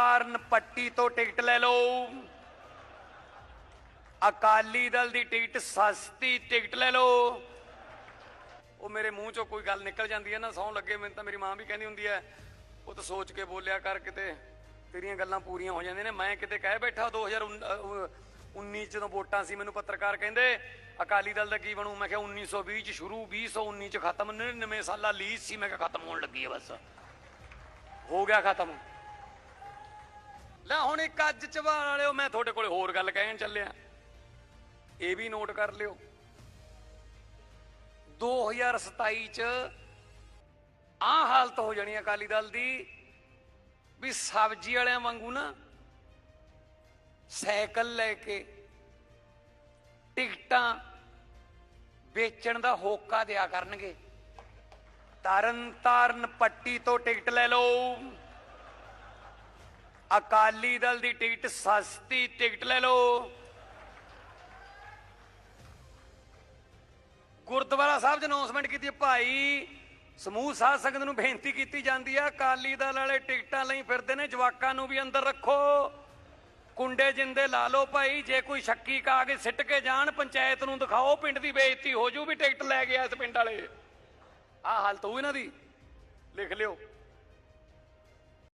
ਤਾਰਨ ਪੱਟੀ ਤੋਂ ਟਿਕਟ ਲੈ ਲਓ। ਅਕਾਲੀ ਦਲ ਦੀ ਟਿਕਟ ਸਸਤੀ ਟਿਕਟ ਲੈ ਲਓ। ਉਹ ਮੇਰੇ ਮੂੰਹ ਚੋਂ ਕੋਈ ਗੱਲ ਨਿਕਲ ਜਾਂਦੀ ਹੈ ਨਾ ਸੌਂ ਲੱਗੇ, ਮੈਨੂੰ ਤਾਂ ਮੇਰੀ ਮਾਂ ਵੀ ਕਹਿੰਦੀ ਹੁੰਦੀ ਹੈ। ਉਹ ਤਾਂ ਸੋਚ ਕੇ ਬੋਲਿਆ ਕਰ ਕਿਤੇ, ਤੇਰੀਆਂ ਗੱਲਾਂ ਪੂਰੀਆਂ ਹੋ ਜਾਂਦੀਆਂ ਨੇ। ਮੈਂ ਕਿਤੇ ਕਹਿ ਬੈਠਾ 2019 ਚ ਜਦੋਂ ਵੋਟਾਂ ਸੀ, ਮੈਨੂੰ ਪੱਤਰਕਾਰ ਕਹਿੰਦੇ, ਅਕਾਲੀ ਦਲ ਦਾ ਕੀ ਬਣੂ? ਮੈਂ ਕਿਹਾ 1920 ਚ ਸ਼ੁਰੂ 2019 ਚ ਖਤਮ 99 ਸਾਲਾਂ ਲੀਜ਼ ਸੀ, ਮੈਂ ਕਿਹਾ ਖਤਮ ਹੋਣ ਲੱਗੀ ਹੈ ਬਸ। ਹੋ ਗਿਆ ਖਤਮ। ਲੈ ਹੁਣ ਇੱਕ ਅੱਜ ਚਵਾਲ ਵਾਲਿਓ, ਮੈਂ ਤੁਹਾਡੇ ਕੋਲੇ ਹੋਰ ਗੱਲ ਕਹਿਣ ਚੱਲਿਆ। ਇਹ ਵੀ ਨੋਟ ਕਰ ਲਿਓ। 2027 ਚ ਆ ਹਾਲਤ ਹੋ ਜਾਣੀ ਹੈ ਅਕਾਲੀ ਦਲ ਦੀ, ਵੀ ਸਬਜ਼ੀ ਵਾਲਿਆਂ ਵਾਂਗੂ ਨਾ ਸਾਈਕਲ ਲੈ ਕੇ ਟਿਕਟਾਂ ਵੇਚਣ ਦਾ ਹੋਕਾ ਦਿਆ ਕਰਨਗੇ। ਤਰਨ ਤਾਰਨ ਪੱਟੀ ਤੋਂ ਟਿਕਟ ਲੈ ਲਓ। ਅਕਾਲੀ ਦਲ ਦੀ ਟਿਕਟ ਸਸਤੀ ਟਿਕਟ ਲੈ ਲਓ। ਗੁਰਦੁਆਰਾ ਸਾਹਿਬ 'ਚ ਅਨਾਉਂਸਮੈਂਟ ਕੀਤੀ ਭਾਈ। ਸਮੂਹ ਸਾਧ ਸੰਗਤ ਨੂੰ ਬੇਨਤੀ ਕੀਤੀ ਜਾਂਦੀ ਆ ਅਕਾਲੀ ਦਲ ਵਾਲੇ ਟਿਕਟਾਂ ਲਈ ਫਿਰਦੇ ਨੇ, ਜਵਾਕਾਂ ਨੂੰ ਵੀ ਅੰਦਰ ਰੱਖੋ। ਕੁੰਡੇ ਜਿੰਦੇ ਲਾ ਲਓ ਭਾਈ, ਜੇ ਕੋਈ ਸ਼ੱਕੀ ਕਾਗਜ਼ ਸਿੱਟ ਕੇ ਜਾਣ, ਪੰਚਾਇਤ ਨੂੰ ਦਿਖਾਓ, ਪਿੰਡ ਦੀ ਬੇਇੱਜ਼ਤੀ ਹੋ ਜੂ ਵੀ ਟਿਕਟ ਲੈ ਗਿਆ ਇਸ ਪਿੰਡ ਵਾਲੇ। ਆਹ ਹਾਲਤ ਹੋਊ ਇਹਨਾਂ ਦੀ। ਲਿਖ ਲਿਓ।